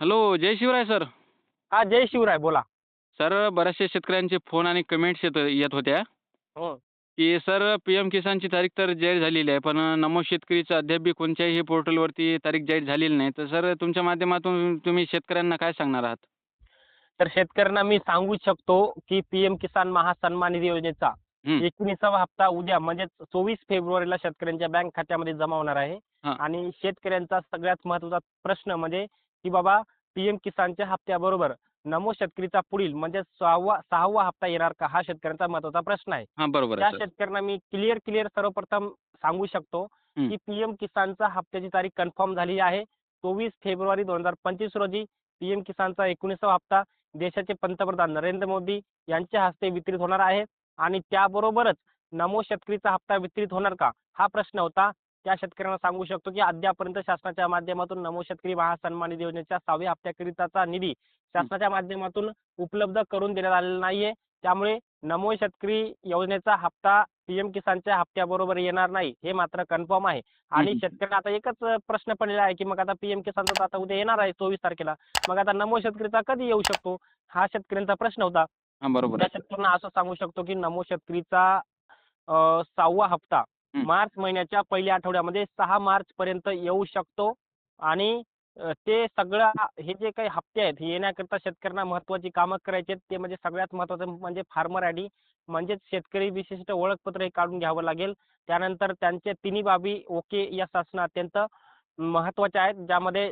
Hello जय Shivray sir. हा जय शिवराय बोला. Sir बऱ्याचशा शेतकऱ्यांचे फोन आणि कमेंट्स येत येत होत्या. हो. की सर पी एम किसानची तारीख तर जाहीर झालेली आहे पण नमो शेतकरीचं अद्याप बी कोणत्याही पोर्टलवरती तारीख जाहीर झालेली नाही. तर सर तुमच्या माध्यमातून तुम्ही शेतकऱ्यांना काय सांगणार आहात? तर शेतकऱ्यांना मी सांगू शकतो की पीएम किसान महासन्मान निधी योजनेचा हं. एकोणीसावा हप्ता उद्या म्हणजे चोवीस फेब्रुवारीला शेतकऱ्यांच्या बँक खात्यामध्ये जमा होणार आहे. हा. आणि शेतकऱ्यांचा सगळ्यात महत्त्वाचा प्रश्न म्हणजे की बाबा पीएम किसानच्या हप्त्याबरोबर नमो शेतकरीचा पुढील म्हणजे सहावा सहावा हप्ता येणार का? हा शेतकऱ्यांचा महत्त्वाचा प्रश्न आहे. हां बरोबर त्या आहे सर. शेतकऱ्यांना मी क्लिअर क्लिअर सर्वप्रथम सांगू शकतो हं. की पीएम किसानचा हप्त्याची तारीख कन्फर्म झाली आहे. चोवीस फेब्रुवारी दोन हजार पंचवीस रोजी पीएम किसानचा एकोणीसावा हप्ता देशाचे पंतप्रधान नरेंद्र मोदी यांच्या हस्ते वितरित होणार आहे. आणि त्याबरोबरच नमो शेतकरीचा हप्ता वितरित होणार का? हा प्रश्न होता. त्या शेतकऱ्यांना सांगू शकतो की अद्यापर्यंत शासनाच्या माध्यमातून नमो शेतकरी महासन्मान निधी योजनेच्या सहाव्या हप्त्याकरिताचा निधी शासनाच्या माध्यमातून उपलब्ध करून देण्यात आलेला नाहीये. त्यामुळे नमो शेतकरी योजनेचा हप्ता पीएम किसानच्या हप्त्याबरोबर येणार नाही हे मात्र कन्फर्म आहे. आणि. शेतकऱ्यांना आता एकच प्रश्न पडलेला आहे की मग आता पीएम किसानचा आता उद्या येणार आहे चोवीस तारखेला. मग आता नमो शेतकरीचा कधी येऊ शकतो? हा शेतकऱ्यांचा प्रश्न होता. हां बरोबर त्या शेतकऱ्यांना असं सांगू शकतो की नमो शेतकरीचा सहावा हप्ता. मार्च महिन्याच्या पहिल्या आठवड्यामध्ये सहा मार्च पर्यंत येऊ शकतो आणि ते सगळं हे जे काही हप्ते आहेत हे येण्याकरता शेतकऱ्यांना महत्वाची कामं करायची आहेत ते म्हणजे सगळ्यात महत्वाचं म्हणजे फार्मर आय डी म्हणजेच शेतकरी विशिष्ट ओळखपत्र हे काढून घ्यावं लागेल. त्यानंतर त्यांचे तिन्ही बाबी ओके या शासना अत्यंत महत्त्वाच्या आहेत ज्यामध्ये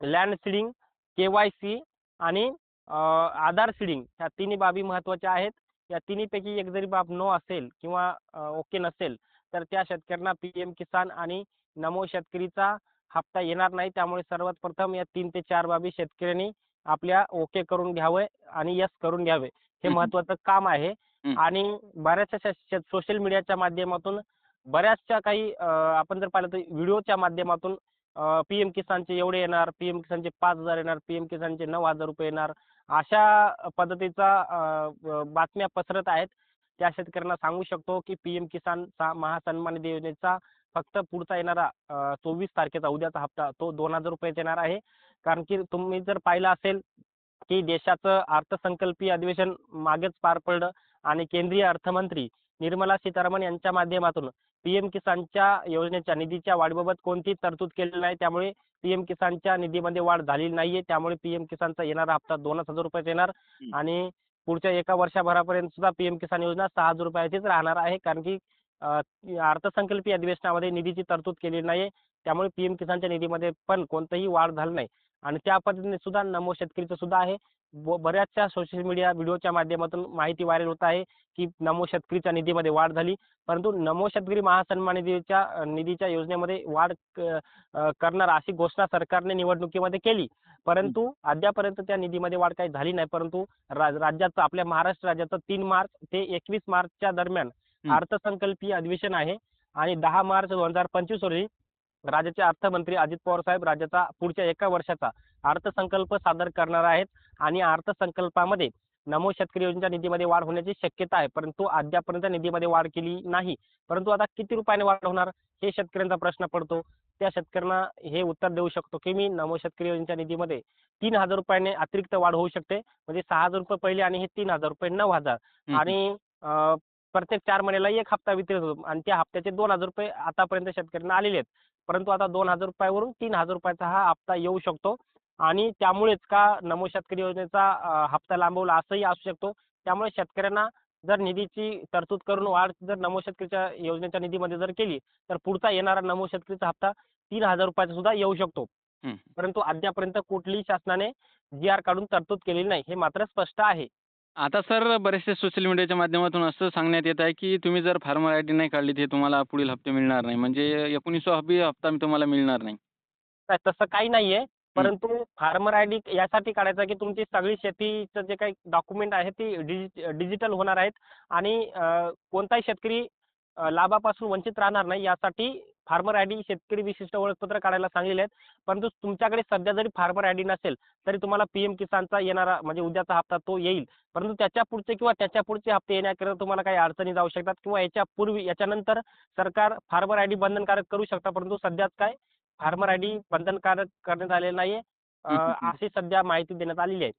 land seeding K Y C आणि आधार सीडिंग ह्या तिन्ही बाबी महत्त्वाच्या आहेत. या तिन्हीपैकी एक जरी बाब नो असेल किंवा ओके नसेल तर त्या शेतकऱ्यांना पी एम किसान आणि नमो शेतकरीचा हप्ता येणार नाही. त्यामुळे सर्वात प्रथम या तीन ते चार बाबी शेतकऱ्यांनी आपल्या ओके करून घ्यावे आणि यस करून घ्यावे. हे. महत्वाचं काम आहे. आणि बऱ्याचशा सोशल मीडियाच्या माध्यमातून बऱ्याचशा काही आपण जर पाहिलं तर व्हिडिओच्या माध्यमातून पीएम किसानचे एवढे येणार पीएम किसानचे पाच हजार येणार पीएम किसानचे नऊ हजार रुपये येणार. अशा पद्धतीचा बातम्या पसरत आहेत. त्या शेतकऱ्यांना सांगू शकतो की पीएम किसान महासन्मान निधी योजनेचा फक्त पुढचा येणारा चोवीस तारखेचा उद्याचा हप्ता तो दोन हजार रुपयाचा येणार आहे कारण की तुम्ही जर पाहिलं असेल की देशाचं अर्थसंकल्पीय अधिवेशन मागेच पार पडलं आणि केंद्रीय अर्थमंत्री निर्मला सीतारामन यांच्या माध्यमातून पीएम किसानच्या योजनेच्या निधीच्या वाढीबाबत कोणतीही तरतूद केलेली नाही त्यामुळे पीएम किसानच्या निधीमध्ये वाढ झालेली नाहीये त्यामुळे पीएम किसानचा येणारा हप्ता दोनच हजार रुपयाचा येणार. आणि पुढच्या एका वर्षभरापर्यंत सुद्धा पीएम किसान योजना सहा हजार रुपयाचीच राहणार आहे. कारण की अर्थसंकल्पीय अधिवेशनामध्ये निधीची तरतूद केलेली नाहीये. त्यामुळे पीएम किसानच्या निधीमध्ये पण कोणतीही वाढ झाली नाही. आणि त्या पद्धतीने सुद्धा नमो शेतकरीचं सुद्धा आहे. ब- बऱ्याचशा सोशल मीडिया व्हिडिओच्या माध्यमातून माहिती व्हायरल होत आहे की नमो शेतकरीच्या निधीमध्ये वाढ झाली. परंतु नमो शेतकरी महासन्मान निधीच्या निधीच्या योजनेमध्ये वाढ करणार अशी घोषणा सरकारने निवडणुकीमध्ये केली. परंतु अद्यापर्यंत त्या निधीमध्ये वाढ काही झाली नाही. परंतु राज्याचं आपल्या महाराष्ट्र राज्याचं तीन मार्च ते एकवीस मार्चच्या दरम्यान. अर्थसंकल्पीय अधिवेशन आहे. आणि दहा मार्च दोन हजार पंचवीस रोजी राज्याचे अर्थमंत्री अजित पवार साहेब राज्याचा पुढच्या एका वर्षाचा अर्थसंकल्प सादर करणार आहेत आणि अर्थसंकल्पामध्ये नमो शेतकरी योजनेच्या निधीमध्ये वाढ होण्याची शक्यता आहे. परंतु अद्यापर्यंत निधीमध्ये वाढ केली नाही. परंतु आता किती रुपयाने वाढ होणार हे शेतकऱ्यांचा प्रश्न पडतो. त्या शेतकऱ्यांना हे उत्तर देऊ शकतो की मी नमो शेतकरी योजनेच्या निधीमध्ये तीन हजार रुपयाने अतिरिक्त वाढ होऊ शकते. म्हणजे सहा हजार रुपये पहिले आणि हे तीन हजार रुपये नऊ हजार. आणि प्रत्येक चार महिन्याला एक हप्ता वितरित होतो. आणि त्या हप्त्याचे दोन हजार रुपये आतापर्यंत शेतकऱ्यांना आलेले आहेत. परंतु आता दोन हजार रुपयावरून तीन हजार रुपयाचा हा हप्ता येऊ शकतो. आणि त्यामुळेच का नमो शेतकरी योजनेचा हप्ता लांबवला असंही असू शकतो. त्यामुळे शेतकऱ्यांना जर निधीची तरतूद करून वाढ जर नमो शेतकरीच्या योजनेच्या निधीमध्ये जर केली तर पुढचा येणारा नमो शेतकरीचा हप्ता तीन हजार रुपयाचा सुद्धा येऊ शकतो. परंतु अद्यापर्यंत कुठलीही शासनाने जी आर काढून तरतूद केलेली नाही हे मात्र स्पष्ट आहे. आता सर बरेचसे सोशल मीडियाच्या माध्यमातून असं सांगण्यात येत आहे की तुम्ही जर फार्मर आय डी नाही काढली तर तुम्हाला पुढील हप्ते मिळणार नाही. म्हणजे एकोणीसवा हप्ते हप्ता तुम्हाला मिळणार नाही. तसं काही नाहीये. परंतु फार्मर आय डी यासाठी काढायचा की तुमची सगळी शेतीचं जे काही डॉक्युमेंट आहे ती डिजिटल होणार आहेत. आणि अं, कोणताही शेतकरी अं, लाभापासून वंचित राहणार नाही यासाठी फार्मर आय डी शेतकरी विशिष्ट ओळखपत्र काढायला सांगलेले आहेत. परंतु तुमच्याकडे सध्या जरी फार्मर आय डी नसेल तरी तुम्हाला पीएम किसानचा येणारा म्हणजे उद्याचा हप्ता तो येईल. परंतु त्याच्या पुढचे किंवा त्याच्या पुढचे हप्ते येण्याकरिता तुम्हाला काही अडचणी जाऊ शकतात किंवा याच्या पूर्वी याच्यानंतर सरकार फार्मर आय डी बंधनकारक करू शकतं. परंतु सध्याच काय फार्मर आय डी बंधनकारक करण्यात आलेलं नाहीये. अशी सध्या माहिती देण्यात आलेली आहे.